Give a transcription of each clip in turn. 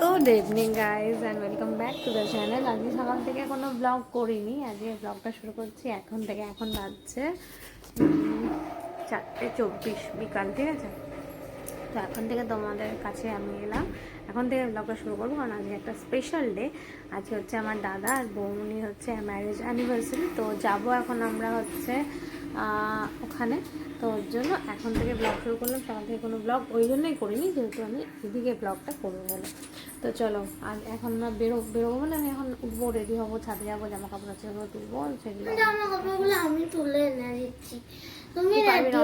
Good evening guys and welcome back to the channel আজকে সকাল থেকে কোনো ব্লগ করিনি। আজকে ব্লগটা শুরু করছি এখন থেকে এখন বাজছে চারটে চব্বিশ বিকাল, ঠিক আছে? তো এখন থেকে তোমাদের কাছে আমি এলাম। এখন থেকে ব্লগটা শুরু করব, কারণ আজকে একটা স্পেশাল ডে আজকে হচ্ছে আমার দাদা আর বৌমনি হচ্ছে ম্যারেজ অ্যানিভার্সারি তো যাব এখন আমরা হচ্ছে ওখানে। তো ওর জন্য এখন থেকে ব্লগ শুরু করলাম। সকাল থেকে কোনো ব্লগ ওই জন্যই করিনি যেহেতু আমি এদিকে ব্লগটা করব বলে। তো চলো আর এখন না বেরো বেরোবো মানে আমি এখন উঠবো রেডি হব ছাদে যাব জামা কাপড় আছে ওগুলো তুলবো সেগুলো জামা কাপড়গুলো আমি তুলে এনে দিচ্ছি। তুমি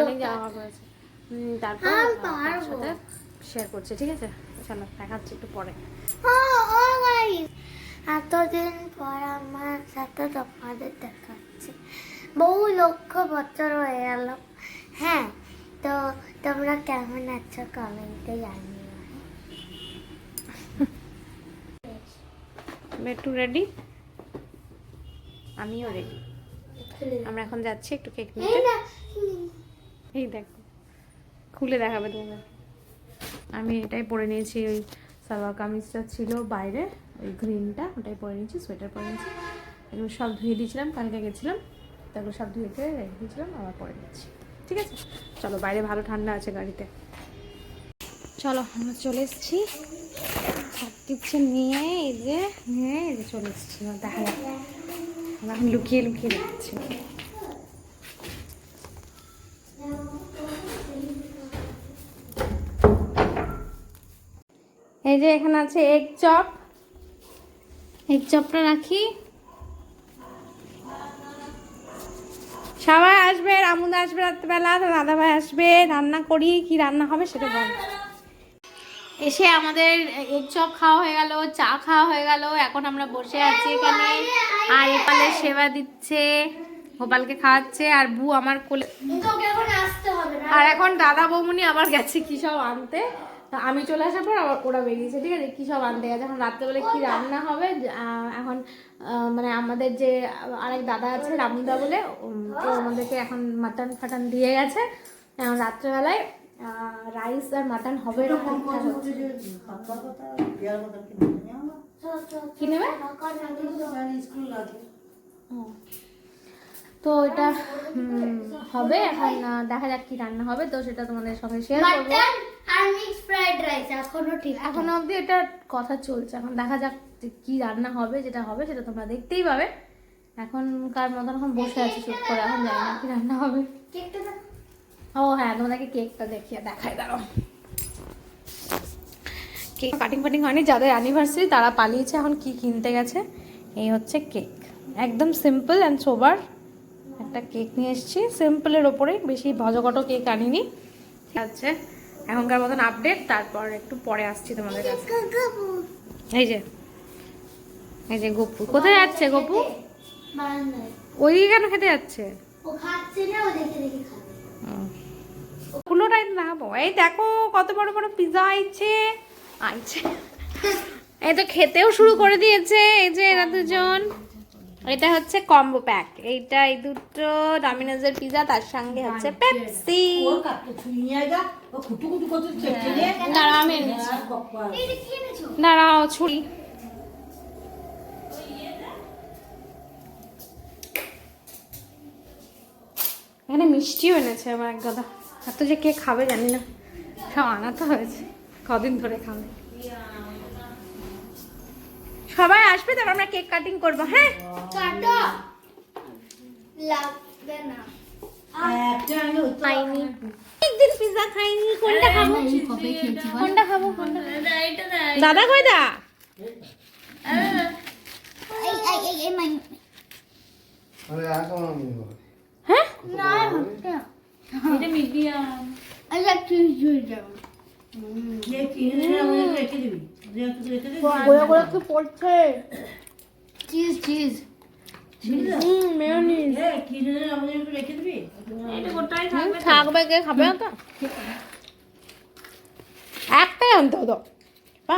অনেক জামা কাপড় আছে। তারপর। সাথে শেয়ার করছি ঠিক আছে? চলো দেখাচ্ছি একটু পরে। ও গাইস এতদিন পর আমার সাথে তোমাদের দেখাচ্ছে বহু লক্ষ বছর হয়ে গেল। হ্যাঁ তো তোমরা কেমন আছো কমেন্টে জানিও। একটু রেডি আমিও রেডি আমরা এখন যাচ্ছি একটু কেক নিতে। এই দেখো খুলে দেখাবে তোমাকে আমি এটাই পরে নিয়েছি ওই সালোয়ার কামিজটা ছিল বাইরে ওই গ্রিনটা ওটাই পরে নিয়েছি সোয়েটার পরে নিয়েছি। এগুলো সব ধুয়ে দিয়েছিলাম কালকে গেছিলাম। তো সব ধুয়ে দিয়ে রেখে দিয়েছিলাম আবার পরে নিচ্ছি। ঠিক আছে? চলো, বাইরে ভালো ঠান্ডা আছে গাড়িতে। চলো, আমরা চলে এসেছি। সব কিছু নিয়ে এই যে, নিয়ে এই যে চলে এসেছি। দেখা যাক। লুকিয়ে লুকিয়ে যাচ্ছি এই যে এখানে আছে এগ চপ। এগ চপটা রাখি। সবাই আসবে রামুদা আসবে রাত্রেবেলা তো দাদা ভাই আসবে রান্না করি কি রান্না হবে সেটা বল। এসে আমাদের এগ চপ খাওয়া হয়ে গেল চা খাওয়া হয়ে গেল এখন আমরা বসে আছি এখানে। আর গোপালের সেবা দিচ্ছে গোপালকে খাওয়াচ্ছে আর বু আমার কোলে আর এখন দাদা বৌমনি আবার গেছে কি সব আনতে। আমি চলে আসার পর আবার ওরা বেরিয়েছে ঠিক আছে? কী সব আনতে গেছে? এখন রাত্রেবেলা কী রান্না হবে? এখন মানে আমাদের যে আরেক দাদা আছে রামুদা বলে ও আমাদেরকে এখন মাটন ফাটান দিয়ে গেছে। এখন রাত্রেবেলায় রাইস আর মাটন হবে এরকম কি নেবে। তো এটা হবে। এখন দেখা যাক কি রান্না হবে। তো সেটা তোমাদের সঙ্গে শেয়ার করব। আর মিক্স ফ্রাইড রাইস এখনও ঠিক এখনও অবধি এটা কথা চলছে। এখন দেখা যাক যে কি রান্না হবে যেটা হবে সেটা তোমরা দেখতেই পাবে। এখনকার মতন এখন বসে আছি চুপ করে এখন জানি না কি রান্না হবে। কেকটা ও হ্যাঁ তোমাদেরকে কেকটা দেখিয়ে দেখাই দাঁড়াও। কেক কাটিং ফাটিং হয়নি যাদের অ্যানিভার্সারি তারা পালিয়েছে এখন কি কিনতে গেছে এই হচ্ছে কেক। একদম সিম্পল অ্যান্ড সোবার একটা কেক নিয়ে এসেছি। সিম্পলের ওপরে, বেশি ভজকটো কেক আনিনি। ঠিক আছে, এখনকার মতন আপডেট তারপর একটু পরে আসছি তোমাদের এই যে এই যে গপু। কোথায় যাচ্ছে গপু? ওইদিকে কেন খেতে যাচ্ছে? না পুরোটাই দেখাবো এই দেখো, কত বড় বড় পিজা আইছে। আইছে। এই তো খেতেও শুরু করে দিয়েছে, এই যে এরা দুজন। এটা হচ্ছে কম্বো প্যাক এইটা এই দুটো ডমিনোজের পিজা তার সঙ্গে হচ্ছে পেপসি দাঁড়াও আমি এনেছো। দাঁড়াও ছুরি। এখানে মিষ্টিও এনেছে আমার এক দাদা এত যে কে খাবে জানি না। সব আনাতে হয়েছে। কদিন ধরে খাবে। সবাই আসবে তারপর আমরা কেক কাটিং করব হ্যাঁ? কাটো লাগবে না খাইনি একদিন পিজা খাইনি কোনটা খাব কোনটা খাব কোনটা দাদা কই দা হ্যাঁ পড়ছে চিজ চিজ থাকবে কে খাবে তো একটাই আনতে হতো বা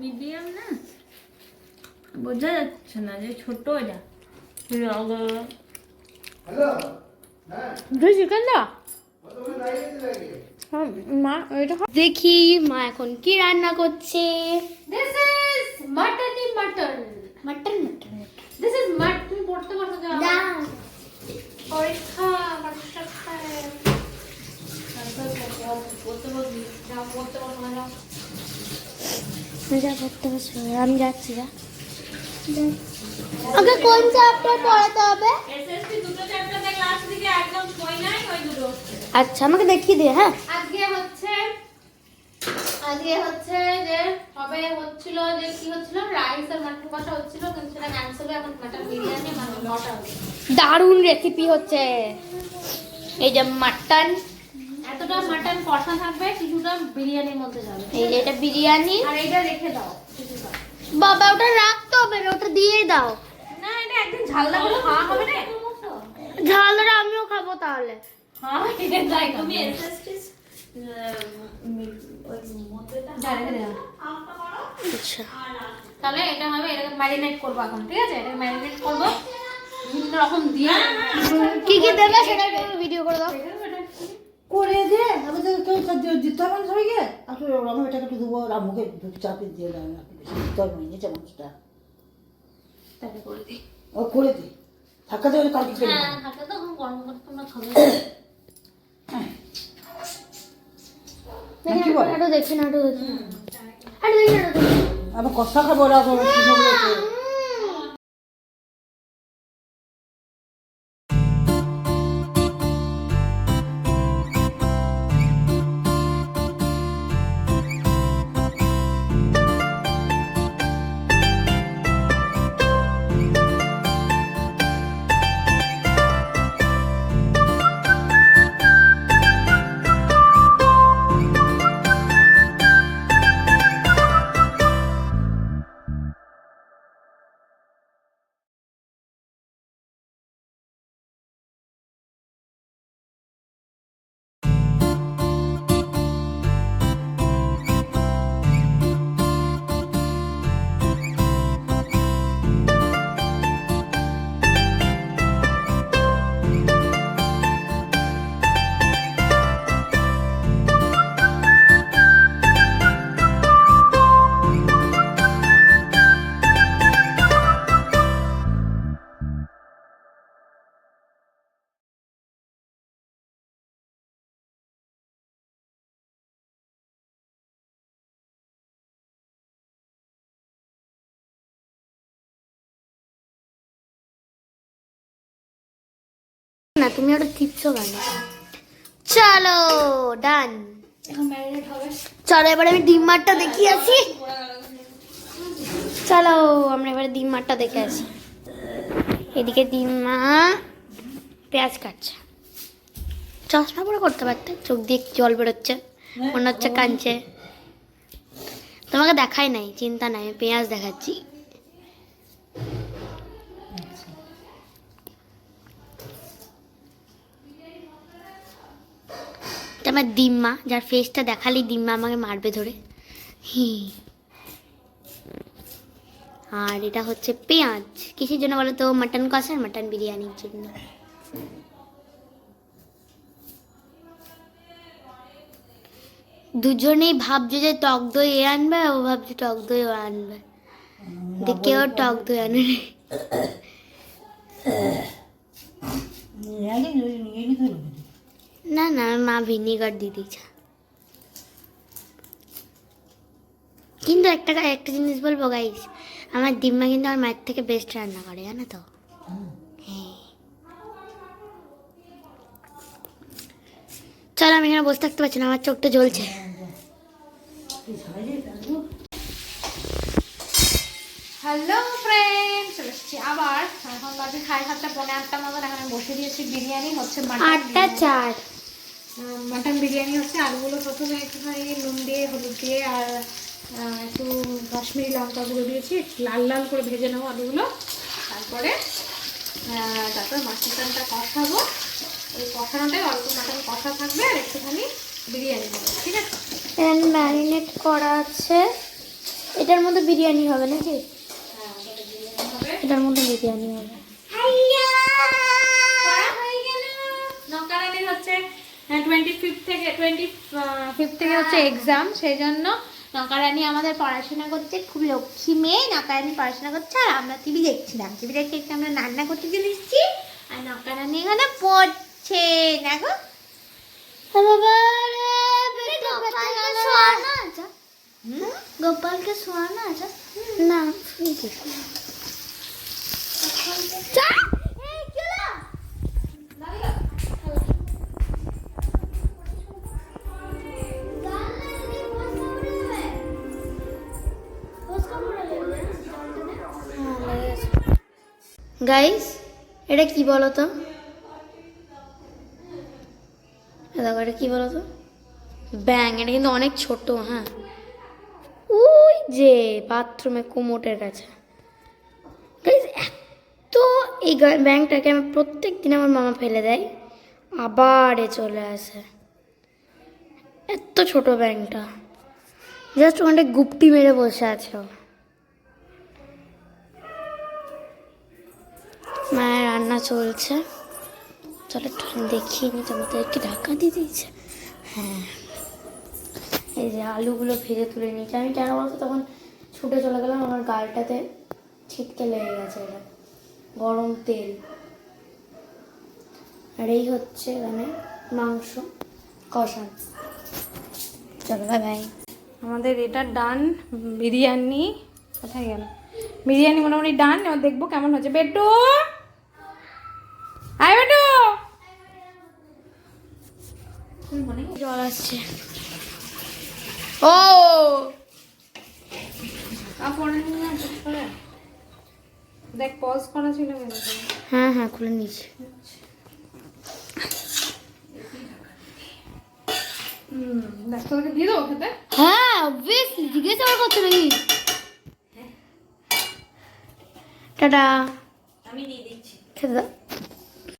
মিডিয়াম না বোঝা যাচ্ছে না যে ছোট চিকেন দা? হ্যাঁ, মা দেখি মা এখন কি রান্না করছে। This is মাটনি mutton mutton mutton this is mutton পড়তে পারছ তো পরীক্ষা পরীক্ষা বসবি যাও পড়তে বসো যা আমি যাচ্ছি যা। ওকে কোন চ্যাপ্টার পড়াতে হবে? এসএসসি দুটো চ্যাপ্টারে ক্লাস দিকে একদম কই নাই ওই দুটো। আচ্ছা আমাকে দেখিয়ে দে হ্যাঁ। আজকে আজকে হচ্ছে যে সবে হচ্ছিল যে কি হচ্ছিল? রাইস আর মাটন কষা হচ্ছিল কিন্তু সেটা ক্যান্সেল হয়ে এখন মাটন বিরিয়ানি মানে মটা হচ্ছে দারুণ রেসিপি হচ্ছে। এই যে মাটন। এতটা মাটন কষা থাকবে কিছুটা বিরিয়ানির মধ্যে যাবে। এই যে এটা বিরিয়ানি। আর এইটা রেখে দাও বাবা ওটা রাখতে হবে না ওটা দিয়ে দাও। না এটা একদিন ঝাল লাগলে খাওয়া হবে না? ঝালটা আমিও খাব তাহলে। হ্যাঁ এটা তুমি আচ্ছা তাহলে এটা হবে এটাকে ম্যারিনেট করব এখন ঠিক আছে? এটাকে ম্যারিনেট করব। বিভিন্ন রকম দিয়ে কি কি দেবে সেটা ভিডিও করে দাও। করে দে আমি তো কেউ দিতে হবে না সবাইকে। আসলে আমি এটাকে একটু দেবো রামুকে একটু চাপে দিয়ে একটু বেশি দিতে হবে না নিচে মানুষটা। তাহলে করে দিই। ও করে দি। থাকা দেবে কালকে হ্যাঁ। তো গরম করে তোমরা খাবে। না, কি বলে? একটু দেখি না একটু দেখি না একটু দেখি না একটু দেখি না। আমি কষা খাব না তুমি ওটা টিপছো কেন? চলো ডান চলো এবার আমি ডিম মারটা দেখিয়ে আসি। চলো আমরা এবারে ডিম মারটা দেখে আসি। এদিকে ডিম মা পেঁয়াজ কাটছে। চশমা পরে করতে পারতে? চোখ দিয়ে জল বেরোচ্ছে মনে হচ্ছে কাঁদছে। তোমাকে দেখাই নাই চিন্তা নাই আমি পেঁয়াজ দেখাচ্ছি। আমার দিম্মা যার ফেসটা দেখালেই দিম্মা আমাকে মারবে ধরে। হি। আর এটা হচ্ছে পেঁয়াজ। কিসের জন্য বলো তো? মাটন কষার মাটন বিরিয়ানির জন্য। দুজনেই ভাবছে যে টক দই এ আনবে ও ভাবছে টক দই ও আনবে। দেখে ও টক দই আনে নিয়ে। না না মা ভিনিগার দিয়ে দিয়েছে কিন্তু একটা একটা জিনিস বলব গাইস আমার দিম্মা কিন্তু আমার মায়ের থেকে বেস্ট রান্না করে জানো তো? হ্যাঁ। চলো আমি এখানে বসে থাকতে পারছি না আমার চোখটা জ্বলছে। হ্যালো ফ্রেন্ড চলে এসেছি আবার। এখন বাজে সাড়ে সাতটা পনেরো আটটা মতন এখন আমি বসে দিয়েছি বিরিয়ানি হচ্ছে আটটা চার। মাটন বিরিয়ানি হচ্ছে আলুগুলো প্রথমে একটুখানি নুন দিয়ে হলুদ দিয়ে আর একটু কাশ্মীরি লঙ্কা গুঁড়ো দিয়েছি লাল লাল করে ভেজে নেব আলুগুলো। তারপরে তারপর মাটনটা কষাবো। ওই কষানোটাই অল্প মাটন কষা থাকবে আর একটুখানি বিরিয়ানি হবে ঠিক আছে? ম্যারিনেট করা আছে। এটার মধ্যে বিরিয়ানি হবে নাকি? হ্যাঁ এটার মধ্যে বিরিয়ানি হবে করা হয়ে গেল নৌকারানির হচ্ছে হ্যাঁ, টোয়েন্টি ফিফথ থেকে টোয়েন্টি ফিফথ থেকে হচ্ছে এক্সাম সেই জন্য নকারানি আমাদের পড়াশোনা করছে খুব লক্ষ্মী মেয়ে নকারানি পড়াশোনা করছে আর আমরা টিভি দেখছিলাম টিভি দেখে একটু আমরা রান্না করতে চলে এসেছি আর নকারানি এখানে পড়ছে দেখো। বাবা গোপালকে গোপালকে শোয়ানো আছে না। গাইস এটা কি বলো তো দেখো এটা কি বলো তো ব্যাং এটা কিন্তু অনেক ছোট হ্যাঁ। ওই যে বাথরুমে কুমোটের কাছে। Guys, এত এই ব্যাংকটাকে আমার প্রত্যেক দিন আমার মামা ফেলে দেয় আবার এ চলে আসে। এত ছোট ব্যাংকটা জাস্ট ওখানটা গুপটি মেরে বসে আছে। চলছে। চলো দেখিয়ে নি তোমাদেরকে ঢাকা দিয়ে দিয়েছে। হ্যাঁ। এই যে আলুগুলো ভেজে তুলে নিয়েছি। আমি কেন বলতো, তখন ছুটে চলে গেলাম, আমার গালটাতে ছিটকে লেগে গেছে এটা। গরম তেল। আর এই হচ্ছে এখানে মাংস কষান। চলো বাই বাই আমাদের এটা ডান বিরিয়ানি। কোথায় গেল? বিরিয়ানি মোটামুটি ডান, এবার দেখব কেমন হচ্ছে বেটু আসছে ও। দেখ পজ করা ছিল হ্যাঁ। হ্যাঁ খুলে নিয়েছি। হ্যাঁ অবভিয়াসলি জিজ্ঞেস আমার করতে নাকি টাটা। আমি দিয়ে দিচ্ছি। খেতে দাও।